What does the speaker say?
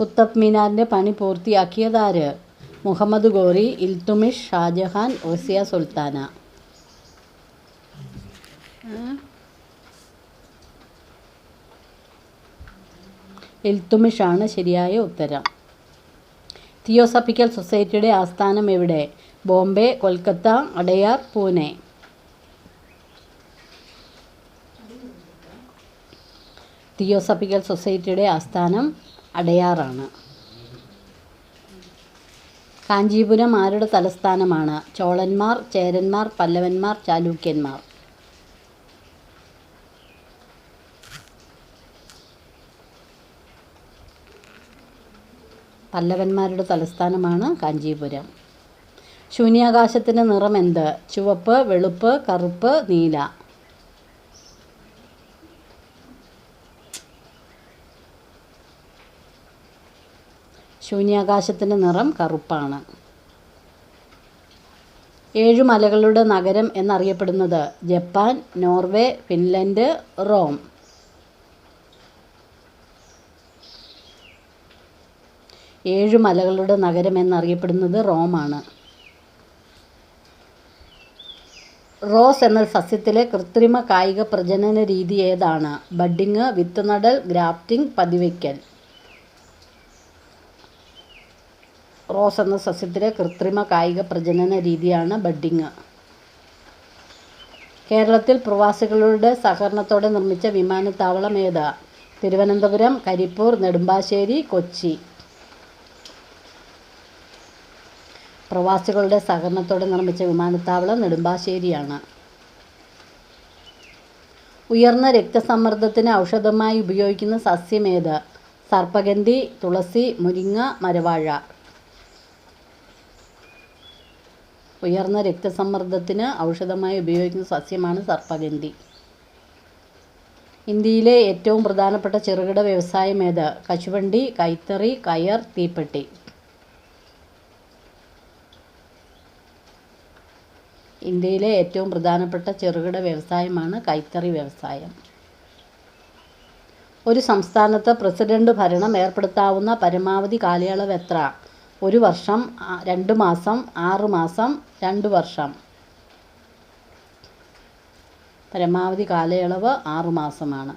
കുത്തബ് മിനാറിന്റെ പണി പൂർത്തിയാക്കിയതാര്? മുഹമ്മദ് ഗോറി ഇൽത്തുമിഷ് ഷാജഹാൻ ഓസിയ സുൽത്താന. ഇൽത്തുമിഷാണ് ശരിയായ ഉത്തരം. തിയോസഫിക്കൽ സൊസൈറ്റിയുടെ ആസ്ഥാനം എവിടെ? ബോംബെ കൊൽക്കത്ത അടയാർ പൂനെ. തിയോസഫിക്കൽ സൊസൈറ്റിയുടെ ആസ്ഥാനം അടയാറാണ്. കാഞ്ചീപുരം ആരുടെ തലസ്ഥാനമാണ്? ചോളന്മാർ ചേരന്മാർ പല്ലവന്മാർ ചാലൂക്യന്മാർ. പല്ലവന്മാരുടെ തലസ്ഥാനമാണ് കാഞ്ചീപുരം. ശൂന്യാകാശത്തിന്റെ നിറം എന്ത്? ചുവപ്പ് വെളുപ്പ് കറുപ്പ് നീല. ശൂന്യാകാശത്തിന്റെ നിറം കറുപ്പാണ്. ഏഴു മലകളുടെ നഗരം എന്നറിയപ്പെടുന്നത് ജപ്പാൻ നോർവേ ഫിൻലൻഡ് റോം. ഏഴു മലകളുടെ നഗരം എന്നറിയപ്പെടുന്നത് റോമാണ്. റോസ് എന്ന സസ്യത്തിലെ കൃത്രിമ കായിക പ്രജനന രീതി ഏതാണ്? ബഡ്ഡിങ് വിത്തുനടൽ ഗ്രാഫ്റ്റിംഗ് പതിവയ്ക്കൽ. റോസ് എന്ന സസ്യത്തിലെ കൃത്രിമ കായിക പ്രജനന രീതിയാണ് ബഡ്ഡിങ് കേരളത്തിൽ പ്രവാസികളുടെ സഹകരണത്തോടെ നിർമ്മിച്ച വിമാനത്താവളം ഏതാ? തിരുവനന്തപുരം കരിപ്പൂർ നെടുമ്പാശ്ശേരി കൊച്ചി. പ്രവാസികളുടെ സഹകരണത്തോടെ നിർമ്മിച്ച വിമാനത്താവളം നെടുമ്പാശ്ശേരിയാണ്. ഉയർന്ന രക്തസമ്മർദ്ദത്തിന് ഔഷധമായി ഉപയോഗിക്കുന്ന സസ്യമേത് സർപ്പഗന്ധി തുളസി മുരിങ്ങ മരവാഴ. ഉയർന്ന രക്തസമ്മർദ്ദത്തിന് ഔഷധമായി ഉപയോഗിക്കുന്ന സസ്യമാണ് സർപ്പഗന്ധി. ഇന്ത്യയിലെ ഏറ്റവും പ്രധാനപ്പെട്ട ചെറുകിട വ്യവസായം ഏത്? കശുവണ്ടി കൈത്തറി കയർ തീപ്പെട്ടി. ഇന്ത്യയിലെ ഏറ്റവും പ്രധാനപ്പെട്ട ചെറുകിട വ്യവസായമാണ് കൈത്തറി വ്യവസായം. ഒരു സംസ്ഥാനത്ത് പ്രസിഡന്റ് ഭരണം ഏർപ്പെടുത്താവുന്ന പരമാവധി കാലയളവ് എത്ര? ഒരു വർഷം രണ്ട് മാസം ആറ് മാസം രണ്ട് വർഷം. പരമാവധി കാലയളവ് ആറ് മാസമാണ്.